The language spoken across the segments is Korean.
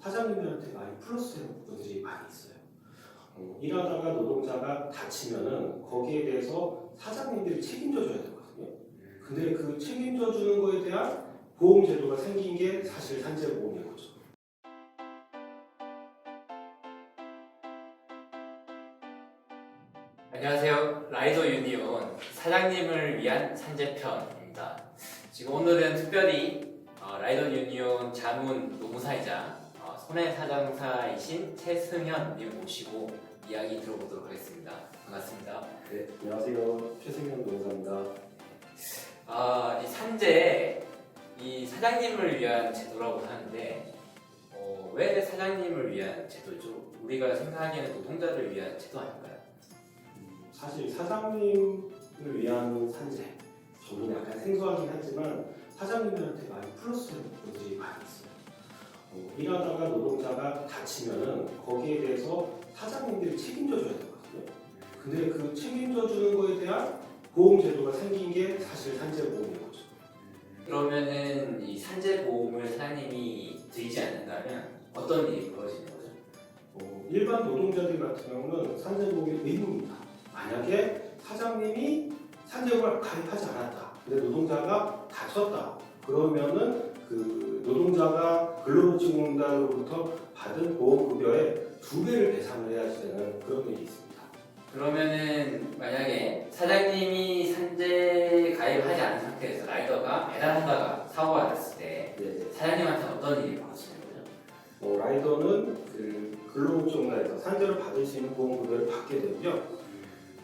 사장님들한테 많이 플러스 되는 부분들이 많이 있어요. 어, 일하다가 노동자가 다치면은 거기에 대해서 사장님들이 책임져 줘야 되거든요. 근데 그 책임져 주는 거에 대한 보험 제도가 생긴 게 사실 산재 보험인 거죠. 안녕하세요. 라이더 유니온 사장님을 위한 산재편입니다. 지금 오늘은 특별히 어, 라이더 유니온 자문 노무사이자 어, 손해사장사이신 최승현님 모시고 이야기 들어보도록 하겠습니다. 반갑습니다. 네, 안녕하세요. 최승현 노무사입니다. 아, 이 산재, 이 사장님을 위한 제도라고 하는데 어, 왜 사장님을 위한 제도죠? 우리가 생각하기에는 노동자를 위한 제도 아닌가요? 음, 사실 사장님을 위한 산재, 저는 약간 생소하긴 하지만 사장님들한테 많이 플러스되는 부분들이 많이 있어요. 어, 일하다가 노동자가 다치면은 거기에 대해서 사장님들이 책임져 줘야 되거든요. 근데 그 책임져 주는 거에 대한 보험 제도가 생긴 게 사실 산재 보험인 거죠. 그러면은 이 산재 보험을 사장님이 들지 않는다면 어떤 일이 벌어지는 거죠? 어, 일반 노동자들 같은 경우는 산재보험이 의무입니다. 만약에 사장님이 산재보험을 가입하지 않았다. 근데 노동자가 다쳤다. 그러면은 그 노동자가 근로복지공단으로부터 받은 보험급여의 두 배를 배상을 해야 되는 그런 일이 있습니다. 그러면은 만약에 사장님이 산재 가입하지 않은 상태에서 라이더가 배달하다가 사고가 났을 때 네. 사장님한테 어떤 일이 벌어지는 거죠? 어, 라이더는 그 근로복지공단에서 산재를 받을 수 있는 보험급여를 받게 되고요.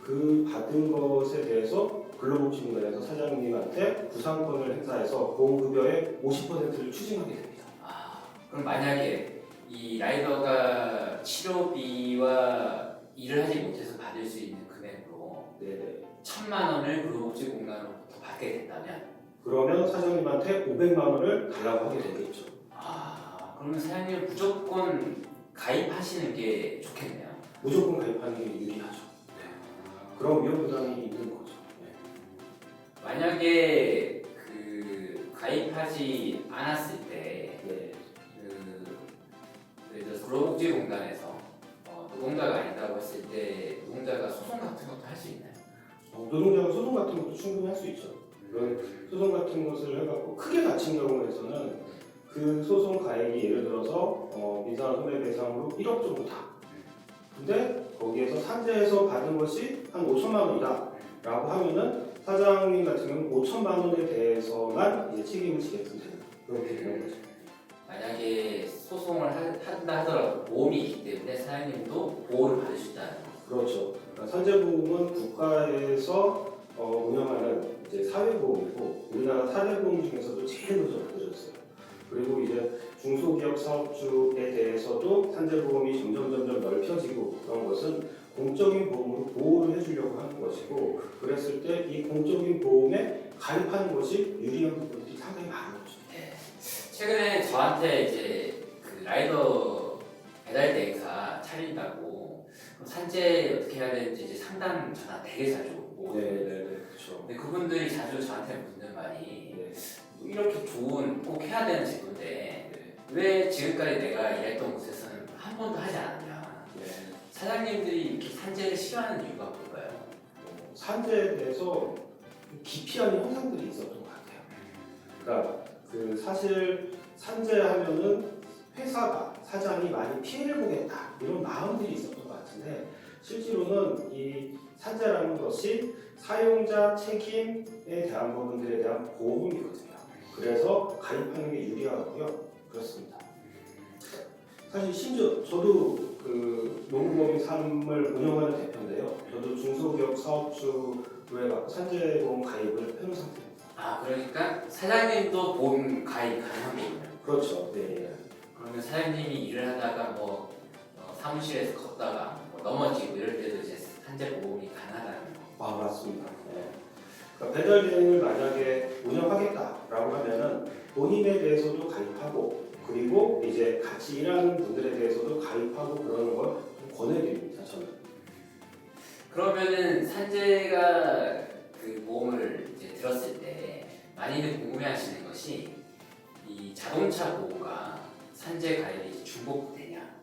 그 받은 것에 대해서 근로복지공단에서 사장님한테 구상권을 행사해서 보험급여의 50%를 추징하게 됩니다. 아, 그럼 만약에 이 라이더가 치료비와 일을 하지 못해서 받을 수 있는 금액으로 네네. 천만 원을 근로복지공단으로부터 받게 된다면 그러면 사장님한테 500만 원을 달라고 하게 되겠죠. 아, 그러면 사장님 무조건 가입하시는 게 좋겠네요. 무조건 가입하는 게 유리하죠. 그런 위험 부담이 있는 거죠. 네. 만약에 그 가입하지 않았을 때 네. 그 예를 들어서 근로복지공단에서 어, 노동자가 아니다고 했을 때 노동자가 소송 같은 것도 할 수 있나요? 어, 노동자가 소송 같은 것도 충분히 할 수 있죠. 그런 소송 같은 것을 해갖고 크게 다친 경우에서는 그 소송 가액이 예를 들어서 어, 민사나 손해배상으로 1억 정도다. 근데 거기에서 산재에서 받은 것이 한 5천만 원이다. 라고 하면은 사장님 같은 경우는 5천만 원에 대해서만 이제 책임을 되는 그렇게 되는 거죠. 만약에 소송을 하- 한다 하더라도 보험이 있기 때문에 사장님도 보호를 받을 수 있다는 거. 그렇죠. 그러니까 산재보험은 국가에서 어, 운영하는 이제 사회보험이고 우리나라 사회보험 중에서도 제일 먼저 만들어졌어요. 그리고 이제 중소기업 사업주에 대해서도 산재보험이 점점 점점 넓혀지고 그런 것은 공적인 보험으로 보호를 해주려고 하는 것이고 그랬을 때 이 공적인 보험에 가입하는 것이 유리한 부분들이 상당히 많은 거죠. 네. 최근에 저한테 이제 그 라이더 배달 대행사 차린다고 산재 어떻게 해야 되는지 이제 상담 전화 되게 자주 오고 네 네 네 그렇죠. 근데 그분들이 자주 저한테 묻는 말이 네. 뭐 이렇게 좋은 꼭 해야 되는 제도인데 왜 지금까지 내가 일했던 곳에서는 한 번도 하지 않았냐 네. 사장님들이 이렇게 산재를 싫어하는 이유가 뭘까요? 어, 산재에 대해서 기피하는 현상들이 있었던 것 같아요. 그러니까 그 사실 산재하면은 회사가 사장이 많이 피해를 보겠다 이런 마음들이 있었던 것 같은데 실제로는 이 산재라는 것이 사용자 책임에 대한 부분들에 대한 보험이거든요. 그래서 가입하는 게 유리하고요. 그렇습니다. 사실 심지어 저도 그 농구법인 삶을 운영하는 대표인데요. 저도 중소기업 사업주로 해갖고 산재보험 가입을 해놓은 상태입니다. 아 그러니까 사장님도 보험 가입 가능한 거군요 그렇죠. 네. 그러면 사장님이 일을 하다가 뭐 어, 사무실에서 걷다가 뭐 넘어지고 이럴 때도 이제 산재 보험이 가능하다는 거. 아 맞습니다. 네. 그러니까 배달 대행을 만약에 운영하겠다라고 하면은 본인에 대해서도 가입하고 그리고 이제 같이 일하는 분들에 대해서도 가입하고 그러는 걸좀 권해드립니다. 저는. 그러면은 산재가 그 보험을 이제 들었을 때 많이들 궁금해하시는 것이 이 자동차 보호가 산재 가입이 중복되냐?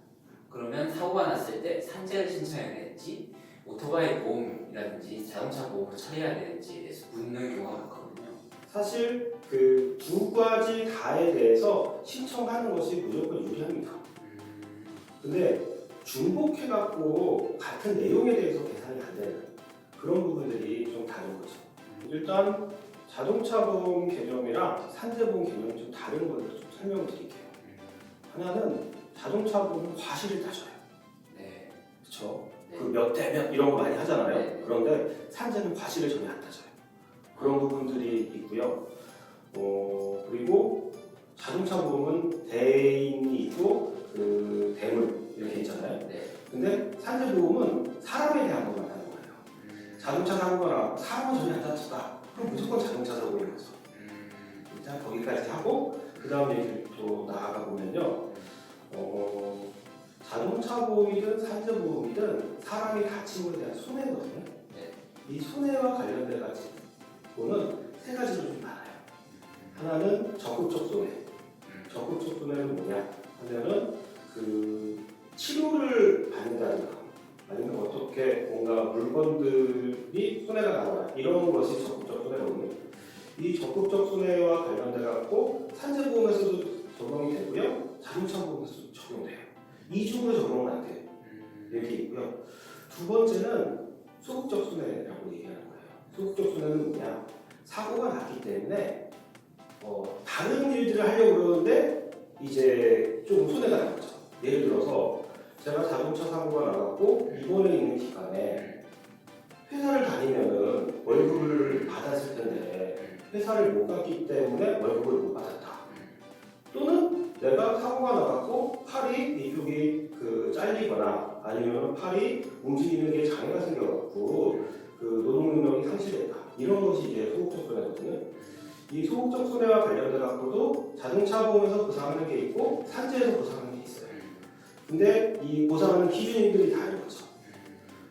그러면 사고가 났을 때 산재를 신청해야 되는지 오토바이 보험이라든지 자동차 보험을 처리해야 되는지에 대해서 묻는 경우가 많거든요. 사실 그 두 가지 다에 대해서 신청하는 것이 무조건 유리합니다. 근데 중복해갖고 같은 내용에 대해서 계산이 안 되는 그런 부분들이 좀 다른 거죠. 일단 자동차 보험 개념이랑 산재 보험 개념이 좀 다른 걸좀 설명을 드릴게요. 하나는 자동차 보험은 과실을 따져요. 네. 그렇죠? 네. 그몇대몇 이런 거 많이 하잖아요. 네. 그런데 산재는 과실을 전혀 안 따져요. 그런 부분들이 있고요. 어, 그리고 자동차 보험은 대인이 있고 그 대물 이렇게 있잖아요. 네. 근데 산재 보험은 사람에 대한 것만 하는 거예요. 음, 자동차 사고거나 사람은 전혀 안 다쳤다. 그럼 무조건 자동차 사고인 거죠. 음, 일단 거기까지 하고 그 다음 얘기를 또 나아가 보면요. 어, 자동차 보험이든 산재 보험이든 사람이 다친 것에 대한 손해거든요. 네. 이 손해와 관련돼 가지고 는세 가지로 좀 나눠요. 하나는 적극적 손해. 음, 적극적 손해는 뭐냐 하면은 그 치료를 받는다든가 아니면 어떻게 뭔가 물건들이 손해가 나거나 이런 것이 적극적 손해거든요. 이 적극적 손해와 관련돼 갖고 산재보험에서도 적용이 되고요, 자동차 보험에서도 적용돼요. 이중으로 적용은 안 돼요. 음, 이렇게 있고요. 두 번째는 소극적 손해라고 얘기하는 거예요. 소극적 손해는 뭐냐? 사고가 났기 때문에 어, 다른 일들을 하려고 그러는데 이제 좀 손해가 난 거죠. 예를 들어서 제가 자동차 사고가 나갖고 입원해 있는 기간에 회사를 다니면은 월급을 받았을 텐데 회사를 못 갔기 때문에 월급을 못 받았다. 또는 내가 사고가 나갖고 팔이 이쪽이 그 잘리거나 아니면 팔이 움직이는 게 장애가 생겨갖 이 소극적 손해와 관련돼 갖고도 자동차 보험에서 보상하는 게 있고 산재에서 보상하는 게 있어요. 근데 이 보상하는 기준들이 다른 거죠.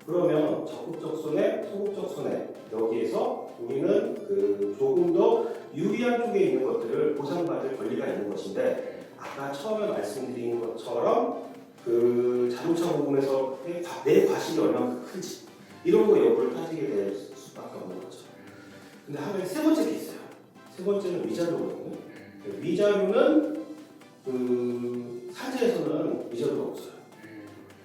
그러면 적극적 손해, 소극적 손해 여기에서 우리는 그 조금 더 유리한 쪽에 있는 것들을 보상받을 권리가 있는 것인데 아까 처음에 말씀드린 것처럼 그 자동차 보험에서 내 과실이 얼마나 큰지 이런 거 여부를 따지게 될 수밖에 없는 거죠. 근데 하나의 세 번째 게 있어요. 세 번째는 위자료거든요. 그 위자료는 그 산재에서는 위자료가 없어요.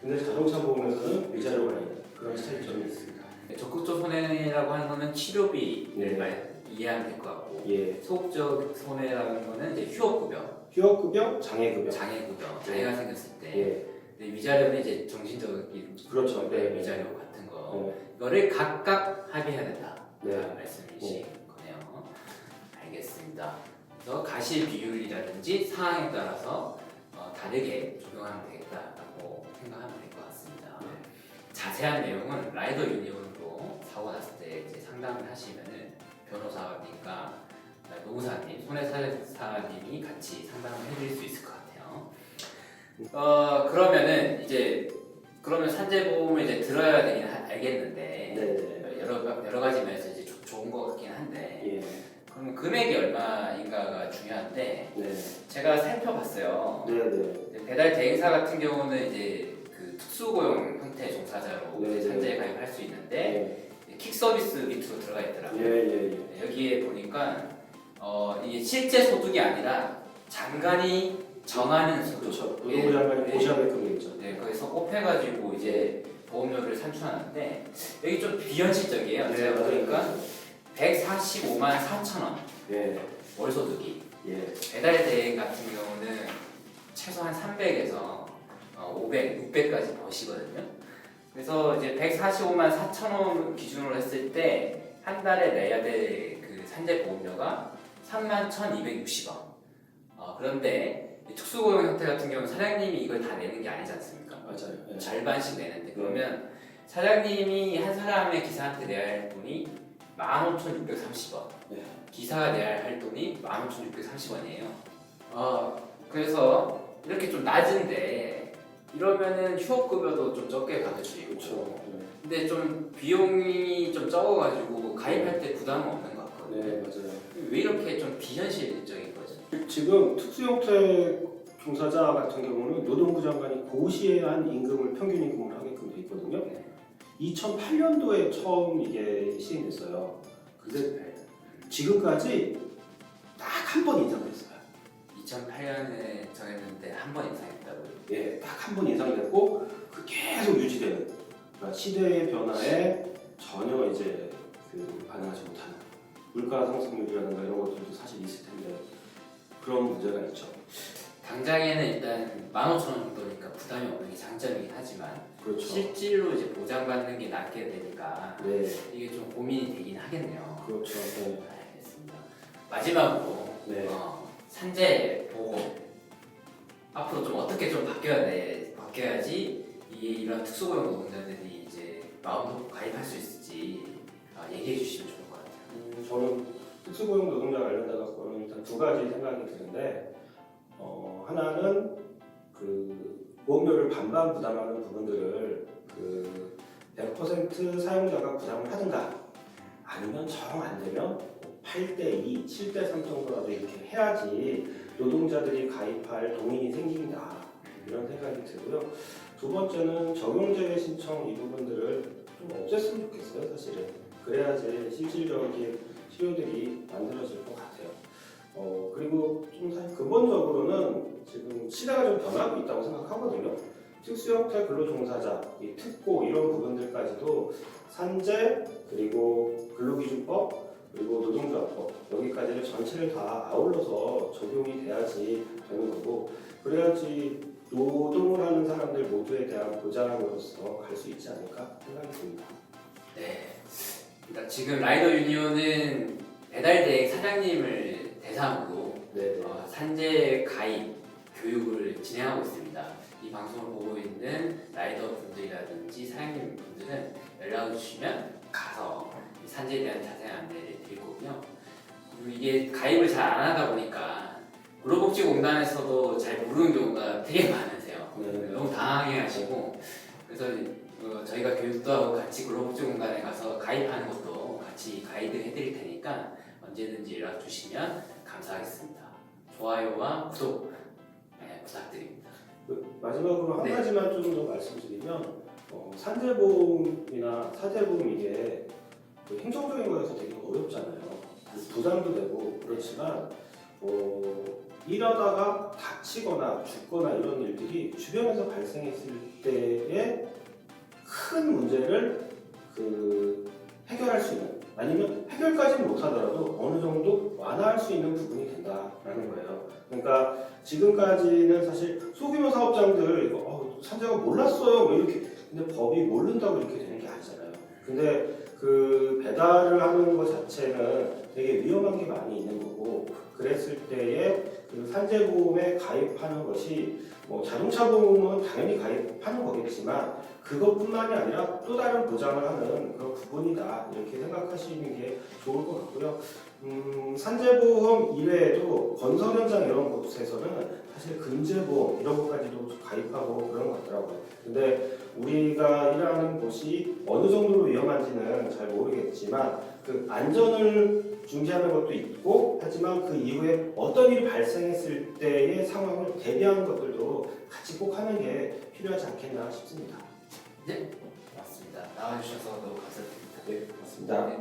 근데 자동차 보험에서는 위자료가 있는 그런 차이점이 있습니다. 네, 적극적 손해라고 하는 거는 치료비 네. 말 이해하면 될 것 같고 예, 소극적 손해라는 거는 이제 휴업급여, 휴업급여, 장애급여. 장애급여, 장애가 생겼을 때 예, 근데 위자료는 이제 정신적인 그렇죠. 네, 네. 위자료 같은 거 어, 이거를 각각 합의해야 된다 네. 말씀이신 거네요. 알겠습니다. 그래서 가실 비율이라든지 상황에 따라서 어, 다르게 적용하면 되겠다라고 생각하면 될 것 같습니다. 네. 자세한 내용은 라이더 유니온으로 사고 났을 때 이제 상담을 하시면은 변호사님과 노무사님, 손해사님이 같이 상담을 해드릴 수 있을 것 같아요. 어 그러면은 이제 그러면 산재보험을 이제 들어야 되긴 하- 알겠는데 네, 네. 여러 가- 여러 가지 면에서 이제 조- 좋은 것 같긴 한데 예, 그럼 금액이 얼마인가가 중요한데 네, 제가 살펴봤어요. 네, 네. 배달 대행사 같은 경우는 이제 그 특수고용 형태 종사자로 네, 네. 산재에 가입할 수 있는데 킥 서비스 밑으로 들어가 예, 있더라고요. 예, 예. 네, 여기에 보니까 어, 이게 실제 소득이 아니라 장관이 정하는 소득. 그렇죠. 예, 노동부 장관이 네. 보시하게끔 돼 있죠. 네, 거기서 곱해가지고 이제 보험료를 산출하는데 여기 좀 비현실적이에요. 제가 맞아요. 보니까 145만 4천 원 예, 월소득이 예, 배달 대행 같은 경우는 최소한 300에서 500, 600까지 버시거든요. 그래서 이제 145만 4천 원 기준으로 했을 때 한 달에 내야 될 그 산재 보험료가 3만 1,260원. 어, 그런데 이 특수고용 형태 같은 경우는 사장님이 이걸 다 내는 게 아니지 않습니까? 맞아요. 예. 절반씩 내는데 그러면 사장님이 한 사람의 기사한테 내야 할 돈이 15,630원. 예. 기사가 내야 할 돈이 15,630원이에요. 아, 그래서 이렇게 좀 낮은데 이러면은 휴업급여도 좀 적게 받을 수 있고 그렇죠. 근데 좀 비용이 좀 적어가지고 가입할 때 부담은 없는 것 같거든요. 네, 맞아요. 왜 이렇게 좀 비현실적인 거죠? 지금 특수 형태 종사자 같은 경우는 노동부 장관이 고시에 한 임금을 평균 임금을 하게끔 돼 있거든요. 네. 2008년도에 처음 이게 시행됐어요. 근데 지금까지 딱 한 번 인상됐어요. 2008년에 정했는데 한 번 인상했다고요. 예, 딱 한 번 인상됐고 그 계속 유지되는 그러니까 시대의 변화에 전혀 이제 그 반응하지 못하는 물가 상승률이라든가 이런 것들도 사실 있을 텐데 그런 문제가 있죠. 당장에는 일단 15,000원 정도니까 부담이 없는 게 장점이긴 하지만 그렇죠. 실질로 이제 보장받는 게 낮게 되니까 네, 이게 좀 고민이 되긴 하겠네요. 그렇죠. 네. 알겠습니다. 마지막으로 네. 어, 산재 보험 앞으로 좀 어떻게 좀 바뀌어야 돼 바뀌어야지 이 이런 특수고용 노동자들이 이제 마음으로 가입할 수 있을지 어, 얘기해 주시면 좋을 것 같아요. 음, 저는 특수고용 노동자 관련돼 갖고는 일단 두 가지 생각이 드는데 어, 하나는 그 보험료를 반반 부담하는 부분들을 그 100% 사용자가 부담을 하든가 아니면 정 안 되면 8대 2, 7대 3 정도라도 이렇게 해야지 노동자들이 가입할 동인이 생긴다 이런 생각이 들고요. 두 번째는 적용제외 신청 이 부분들을 좀 없앴으면 좋겠어요, 사실은. 그래야지 실질적인 치료들이 만들어질 것 같아요. 어, 그리고 좀 사실 근본적으로는 지금 시대가 좀 변하고 있다고 생각하거든요. 특수 형태 근로종사자, 이 특고 이런 부분들까지도 산재 그리고 근로기준법 그리고 노동조합법 여기까지를 전체를 다 아울러서 적용이 돼야지 되는 거고 그래야지 노동을 하는 사람들 모두에 대한 보장으로서 갈 수 있지 않을까 생각이 듭니다. 네. 지금 라이더 유니온은 배달대행 사장님을 대상으로 네. 어, 산재 가입 교육을 진행하고 있습니다. 이 방송을 보고 있는 라이더 분들이라든지 사장님 분들은 연락을 주시면 가서 이 산재에 대한 자세한 안내를 드릴 거고요. 그리고 이게 가입을 잘 안 하다 보니까 근로복지공단에서도 잘 모르는 경우가 되게 많으세요. 네. 너무 당황해 하시고 그래서 어, 저희가 교육도 하고 같이 근로복지공단에 가서 가입하는 것도 같이 가이드 해드릴 테니까 언제든지 연락 주시면. 구독 네, 부탁드립니다. 그 마지막으로 한 네. 가지만 좀 더 말씀드리면 어, 산재보험이나 사대보험 이게 그 행정적인 거에서 되게 어렵잖아요. 그 부담도 되고 그렇지만 어, 일하다가 다치거나 죽거나 이런 일들이 주변에서 발생했을 때에 큰 문제를 그 해결할 수 있는 아니면 해결까지는 못하더라도 어느 정도 완화할 수 있는 부분이 된다라는 거예요. 그러니까 지금까지는 사실 소규모 사업장들 이거 어, 산재가 몰랐어요 뭐 이렇게 근데 법이 모른다고 이렇게 되는 게 아니잖아요. 근데 그 배달을 하는 것 자체는 되게 위험한 게 많이 있는 거고 그랬을 때에 그 산재보험에 가입하는 것이 뭐 자동차 보험은 당연히 가입하는 거겠지만 그것뿐만이 아니라 또 다른 보장을 하는 그런 부분이다 이렇게 생각하시는 게 좋을 것 같고요. 음, 산재보험 이외에도 건설 현장 이런 곳에서는 사실 금재보험 이런 것까지도 가입하고 그런 것 같더라고요. 근데 우리가 일하는 곳이 어느 정도로 위험한지는 잘 모르겠지만 그 안전을 중시하는 것도 있고 하지만 그 이후에 어떤 일이 발생했을 때의 상황을 대비하는 것들도 같이 꼭 하는 게 필요하지 않겠나 싶습니다. 맞습니다. 나와주셔서 너무 감사드립니다. 네, 맞습니다. 네,